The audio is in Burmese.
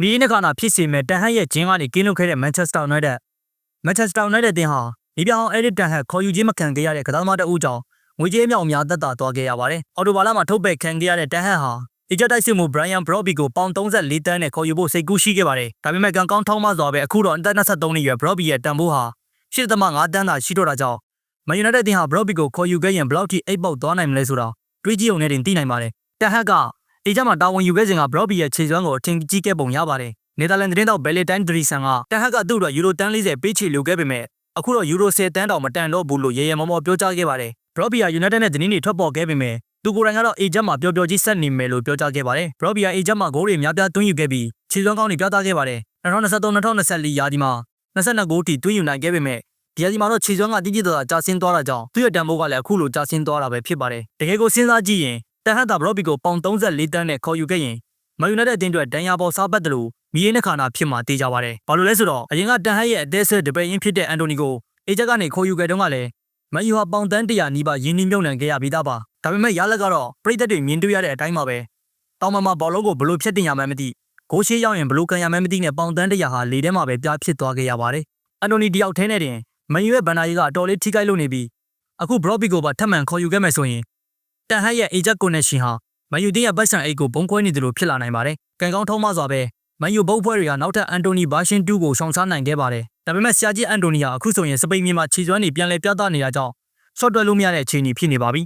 မီးနဲ့ခါနာဖြစ်စေမဲ့တန်ဟတ်ရဲ့ဂျင်းကနေကင်းလွတ်ခဲ့တဲ့ Manchester United Manchester United တင်ဟာဒီပြောင်အဲ့ဒီတန်ဟတ်ခေါ်ယူခြင်းမခံခဲ့ရတဲ့ကစားသမားတအူးကြောင့်ငွေကြေးအမြောက်အများသက်သာသွားခဲ့ရပါတယ်။အော်တိုဘာလမှာထုတ်ပယ်ခံခဲ့ရတဲ့တန်ဟတ်ဟာအကြတိုက်စစ်မှု Brian Brobby ကိုပေါင်34တန်းနဲ့ခေါ်ယူဖို့စိတ်ကူးရှိခဲ့ပါတယ်။ဒါပေမဲ့ကံကောင်းထောင်းမစွာပဲအခုတော့အသက်23နှစ်ရွယ် Brobby ရဲ့တန်ဖိုးဟာ8.5တန်းသာရှိတော့တာကြောင့် Man United တင်ဟာ Brobby ကိုခေါ်ယူခဲ့ရင်ဘယ်လောက်ထိအိတ်ပေါက်သွားနိုင်မလဲဆိုတာတွေးကြည့်ုံနဲ့တင်သိနိုင်ပါတယ်။တန်ဟတ်က အေဂျင့်မှာတာဝန်ယူခဲ့စဉ်က Brobby ရဲ့ခြေစွမ်းကိုအထင်ကြီးခဲ့ပုံရပါတယ်။နယ်သာလန်သတင်းတောက် Valentine Driessen ကတန်ဟတ်ကသူ့အတွက်ယူရိုတန်း40ပေးချေလိုခဲ့ပေမဲ့အခုတော့ယူရို10တန်းတောင်မတန်တော့ဘူးလို့ရေရေမောမောပြောကြားခဲ့ပါတယ်။ Brobby က United နဲ့သတင်းတွေထွက်ပေါ်ခဲ့ပေမဲ့သူကိုယ်တိုင်ကတော့အေဂျင့်မှာပျော်ပျော်ကြီးဆက်နေမယ်လို့ပြောကြားခဲ့ပါတယ်။ Brobby ကအေဂျင့်မှာဂိုးတွေများပြားသွင်းယူခဲ့ပြီးခြေစွမ်းကောင်းတွေပြသခဲ့ပါတယ်။2023-2024ရာသီမှာ22ဂိုးထိသွင်းယူနိုင်ခဲ့ပေမဲ့ဒီရာသီမှာတော့ခြေစွမ်းကတိတိကျကျကျဆင်းသွားတာကြောင့်သူ့ရဲ့တန်ဖိုးကလည်းအခုလိုကျဆင်းသွားတာပဲဖြစ်ပါတယ်။တကယ်ကိုစဉ်းစားကြည့်ရင် တန်ဟတ်တာ Brobby ကိုပေါင်34တန်းနဲ့ခေါ်ယူခဲ့ရင်မန်ယူနိုက်တက်အသင်းအတွက်ဒဏ်ရာပေါ်စားပတ်တယ်လို့မီးရဲနှခါနာဖြစ်မှာတေးကြပါတယ်။ဘာလို့လဲဆိုတော့အရင်ကတန်ဟတ်ရဲ့အသေးဆက်တပည့်ရင်းဖြစ်တဲ့အန်တိုနီကိုအေဂျက်ကနေခေါ်ယူခဲ့တုန်းကလည်းမန်ယူဟာပေါင်တန်း100နီးပါးရင်းနှီးမြှုပ်နှံခဲ့ရပြီးသားပါ။ဒါပေမဲ့ရလက်ကတော့ပြည်သက်တွေမြင်တွေ့ရတဲ့အတိုင်းပါပဲ။တောင်မမှာဘောလုံးကိုဘလို့ဖြတ်တင်ရမှန်းမသိဂိုးရှိရောက်ရင်ဘလို့ကန်ရမှန်းမသိနဲ့ပေါင်တန်း100ဟာလေထဲမှာပဲပြားဖြစ်သွားခဲ့ရပါတယ်။အန်တိုနီတယောက်ထဲနဲ့တင်မန်ယူရဲ့ဘန်နာရီကအတော်လေးထိခိုက်လို့နေပြီးအခုဘရော့ဘီကိုပါထပ်မံခေါ်ယူခဲ့မယ်ဆိုရင် တန်ဟတ်ရဲ့အေဂျက်ကိုနဲ့ရှင်ဟာမန်ယူတင်းရဲ့ပတ်စံအိတ်ကိုဘုံခွဲနေတယ်လို့ဖြစ်လာနိုင်ပါတယ်။ကံကောင်းထုံးမစွာပဲမန်ယူဘုတ်ဖွဲ့တွေကနောက်ထပ်အန်တိုနီဘာရှင်2ကိုရှောင်ရှားနိုင်ခဲ့ပါတယ်။ဒါပေမဲ့ဆရာကြီးအန်တိုနီဟာအခုဆိုရင်စပိန်မြေမှာခြေစွမ်းတွေပြန်လည်ပြသနေတာကြောင့်ဆော့တွဲလို့မရတဲ့အခြေအနေဖြစ်နေပါပြီ